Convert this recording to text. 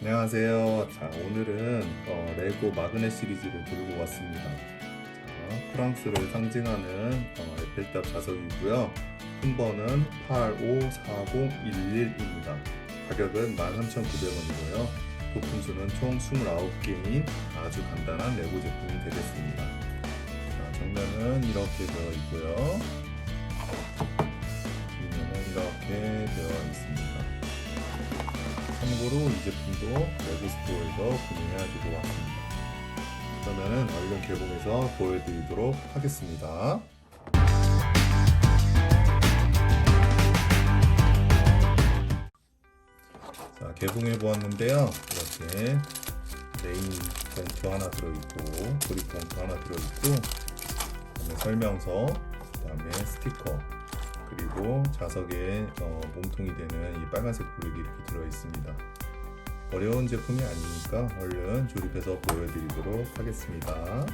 안녕하세요. 자, 오늘은 어, 레고 마그넷 시리즈를 들고 왔습니다. 자, 프랑스를 상징하는 어, 에펠탑 자석이고요. 품번은 854011입니다. 가격은 13,900원이고요. 부품 수는 총 29개인 아주 간단한 레고 제품이 되겠습니다. 자, 정면은 이렇게 되어 있고요. 참고로 이 제품도 레고 스토어에서 구매해가지고 왔습니다. 그러면은 얼른 개봉해서 보여드리도록 하겠습니다. 자, 개봉해 보았는데요. 이렇게 메인 봉투 하나 들어있고, 조립 봉투 하나 들어있고, 설명서, 그 다음에 스티커, 그리고 자석에 어, 몸통이 되는 이 빨간색 블록이 이렇게 들어 있습니다. 어려운 제품이 아니니까 얼른 조립해서 보여드리도록 하겠습니다.